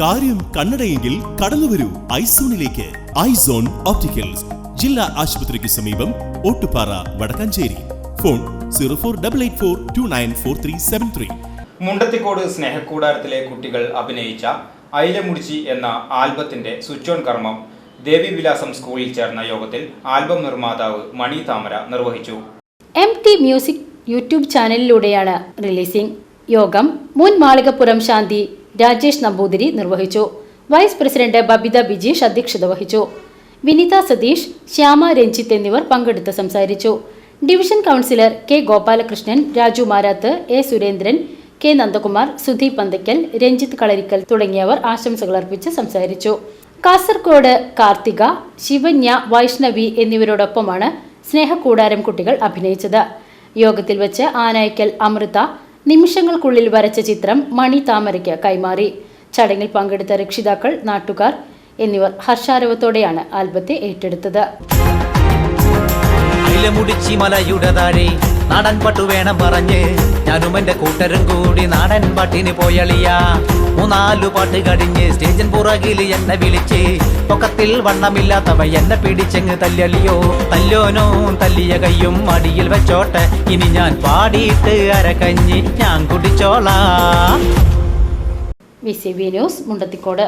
കാര്യം കണ്ണടയെങ്കിൽ കടന്നുവരൂ ഐസോണിലേക്ക്. Eyes on opticals. ജില്ലാ ആശുപത്രിക്ക് സമീപം Ottupara Vadakkanchery. Phone zero four double eight four two nine four three seven three. Mundathikode സ്നേഹക്കൂടാരത്തിലെ കുട്ടികൾ അഭിനയിച്ച ഐലമുടിച്ചി എന്ന ആൽബത്തിന്റെ സ്വിച്ച് ഓൺ കർമ്മം ദേവിവിലാസം സ്കൂളിൽ ചേർന്ന യോഗത്തിൽ ആൽബം നിർമ്മാതാവ് മണി താമര നിർവഹിച്ചു. എം ടി മ്യൂസിക് യൂട്യൂബ് ചാനലിലൂടെയാണ് റിലീസിംഗ്. യോഗം മുൻ മാളികപ്പുറം ശാന്തി രാജേഷ് നമ്പൂതിരി നിർവഹിച്ചു. വൈസ് പ്രസിഡന്റ് ബബിത ബിജീഷ് അധ്യക്ഷത വഹിച്ചു. വിനിത സതീഷ് ശ്യാമ രഞ്ജിത്ത് എന്നിവർ പങ്കെടുത്ത് സംസാരിച്ചു. Division councillor K Gopalakrishnan Raju Marath A Surendran K Nandakumar Sudhi Panthakkal Ranjith Kalarikkal തുടങ്ങിയവർ ആശംസകൾ അർപ്പിച്ച് സംസാരിച്ചു. കാസർകോട് കാർത്തിക ശിവന്യ വൈഷ്ണവി എന്നിവരോടൊപ്പമാണ് സ്നേഹക്കൂടാരം കുട്ടികൾ അഭിനയിച്ചത്. യോഗത്തിൽ വെച്ച് ആനായ്ക്കൽ അമൃത നിമിഷങ്ങൾക്കുള്ളിൽ വരച്ച ചിത്രം മണി താമരയ്ക്ക് കൈമാറി. ചടങ്ങിൽ പങ്കെടുത്ത രക്ഷിതാക്കൾ നാട്ടുകാർ എന്നിവർ ഹർഷാരവത്തോടെയാണ് ആൽബത്തെ ഏറ്റെടുത്തത്. മലയുടെ താഴെ നാടൻ പാട്ടു വേണം പറഞ്ഞ്. ഞാനും എന്റെ കൂട്ടരും കൂടി നാടൻ പാട്ടിന് പോയളിയ. മൂന്നാലു പാട്ട് കഴിഞ്ഞ് സ്റ്റേജിൻ പുറകിൽ എന്നെ വിളിച്ച്. പൊക്കത്തിൽ വണ്ണമില്ലാത്തവ എന്നെ പിടിച്ചെങ്ങ് തല്ലലിയോ തല്ലോനോ തല്ലിയ കയ്യും അടിയിൽ വെച്ചോട്ടെ. ഇനി ഞാൻ പാടിയിട്ട് അരക്കഞ്ഞി ഞാൻ കുടിച്ചോളാം. V C B news Mundathikode.